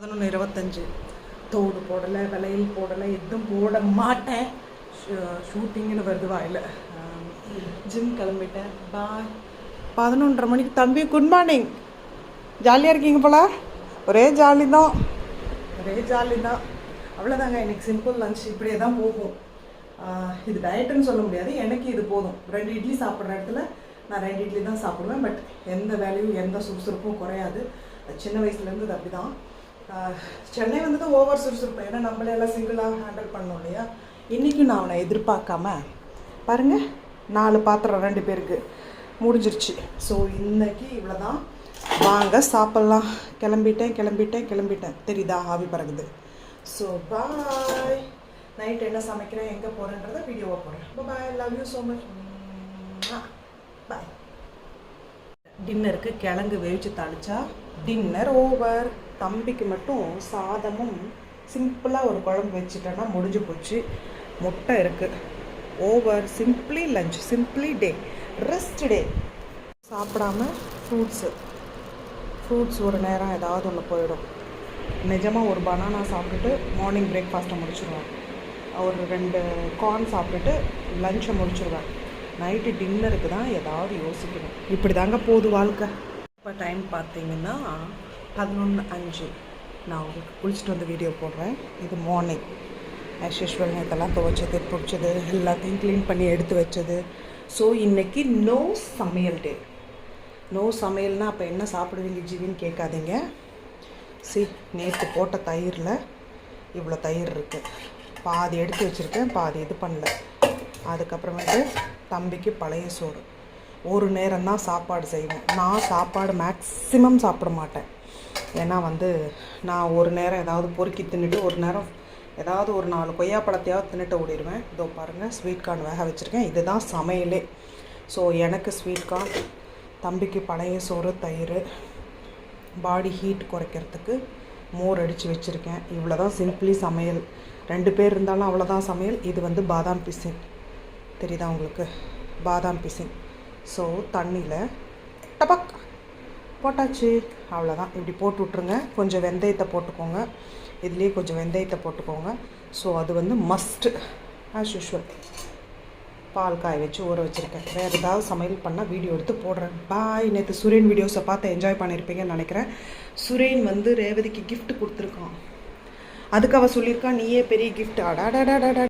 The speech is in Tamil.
பதினொன்று இருபத்தஞ்சு. தோடு போடலை விலையில் போடலை எதுவும் போட மாட்டேன். ஷூட்டிங்னு வருது வாயில். ஜிம் கிளம்பிட்டேன். பாய் பதினொன்றரை மணிக்கு. தம்பி குட் மார்னிங் ஜாலியாக இருக்கீங்க போல? ஒரே ஜாலி தான். ஒரே ஜாலி தான். அவ்வளோதாங்க எனக்கு சிம்பிள் லஞ்ச் இப்படியே தான் போகும். இது டயட்டுன்னு சொல்ல முடியாது. எனக்கு இது போதும். ரெண்டு இட்லி சாப்பிட்ற இடத்துல நான் ரெண்டு இட்லி தான் சாப்பிடுவேன். பட் எந்த வேலையும் எந்த சுறுசுறுப்பும் குறையாது. சின்ன வயசுலேருந்து அது அப்படி தான் சென்னை வந்தது ஓவர் சுறுசுறுப்பு. ஏன்னா நம்மளே எல்லாம் சிங்கிளாக ஹேண்டில் பண்ணோம் இல்லையா? இன்றைக்கும் நான் அவனை எதிர்பார்க்காம பாருங்கள் நாலு பாத்திரம் ரெண்டு பேருக்கு முடிஞ்சிருச்சு. ஸோ இன்றைக்கி இவ்வளோ தான் வாங்க சாப்பிட்லாம். கிளம்பிட்டேன் கிளம்பிட்டேன் கிளம்பிட்டேன். தெரியுதா? ஆவி பறகுது ஸோ பாய் நைட் என்ன சமைக்கிறேன் எங்கே போகிறேன்றதை வீடியோவாக போகிறேன் bye love you so much bye டின்னருக்கு கிழங்கு வேவிச்சு தாளிச்சா டின்னர் ஓவர் தம்பிக்கு மட்டும் சாதமும் சிம்பிளாக ஒரு குழம்பு வச்சுட்டேன்னா முடிஞ்சு போச்சு. முட்டை இருக்குது over simply lunch simply day rest day சாப்பிடாம ஃப்ரூட்ஸு ஃப்ரூட்ஸ் ஒரு நேரம் ஏதாவது ஒன்று போயிடும். நிஜமாக ஒரு பனானா சாப்பிட்டுட்டு மார்னிங் பிரேக்ஃபாஸ்ட்டை முடிச்சிடுவேன் ஒரு ரெண்டு கார்ன் சாப்பிட்டுட்டு லஞ்சை முடிச்சிடுவேன் நைட்டு டின்னருக்கு தான் ஏதாவது யோசிக்கணும். இப்படி தாங்க போகுது வாழ்க்கை. இப்போ டைம் பார்த்தீங்கன்னா பதினொன்று அஞ்சு. நான் உங்களுக்கு குளிச்சுட்டு வந்து வீடியோ போடுறேன். இது மார்னிங் ஆஸ் யூஷுவல் துவைச்சது பிடிச்சது எல்லாத்தையும் க்ளீன் பண்ணி எடுத்து வச்சது. ஸோ இன்னைக்கு நோ சமையல் டே நோ சமையல்னால் அப்போ என்ன சாப்பிடுவீங்க ஜீவின்னு கேட்காதீங்க. சி நேற்று போட்ட தயிரில் இவ்வளோ தயிர் இருக்குது பாதி எடுத்து வச்சுருக்கேன் பாதி இது பண்ணல. அதுக்கப்புறமேட்டு தம்பிக்கு பழைய சோறு. ஒரு நேரம் தான் சாப்பாடு செய்வேன். நான் சாப்பாடு மேக்ஸிமம் சாப்பிட மாட்டேன். ஏன்னா வந்து நான் ஒரு நேரம் ஏதாவது பொறுக்கி தின்னுட்டு ஒரு நேரம் ஏதாவது ஒரு நாலு கொய்யாப்பழத்தையாவது தின்னுட்டு ஓடிடுவேன். இதோ பாருங்கள் ஸ்வீட் கார்ன் வேக வச்சுருக்கேன். இதுதான் சமையலே. ஸோ எனக்கு ஸ்வீட் கார்ன் தம்பிக்கு பழைய சோறு தயிர் பாடி ஹீட் குறைக்கிறதுக்கு மோர் அடித்து வச்சுருக்கேன். இவ்வளோ தான் சிம்பிளி சமையல். ரெண்டு பேர் இருந்தாலும் அவ்வளோதான் சமையல். இது வந்து பாதாம் பிசின். தெரியுதா உங்களுக்கு? பாதாம் பிசின். ஸோ தண்ணியில் டபக் போட்டாச்சு. அவ்வளோதான் இப்படி போட்டு விட்ருங்க கொஞ்சம் வெந்தயத்தை போட்டுக்கோங்க. இதுலேயே கொஞ்சம் வெந்தயத்தை போட்டுக்கோங்க. ஸோ அது வந்து மஸ்ட்டு ஆஸ் யூஷுவல் பால் காய வச்சு ஊற வச்சுருக்கேன். வேறு ஏதாவது சமையல் பண்ணால் வீடியோ எடுத்து போடுறேன். பாய் நேற்று சுரேன் வீடியோஸை பார்த்து என்ஜாய் பண்ணியிருப்பீங்கன்னு நினைக்கிறேன். சுரேன் வந்து ரேவதிக்கு கிஃப்ட் கொடுத்துருக்கான். அதுக்கு அவள் சொல்லியிருக்கா நீயே பெரிய கிஃப்ட் அடாடாடாடா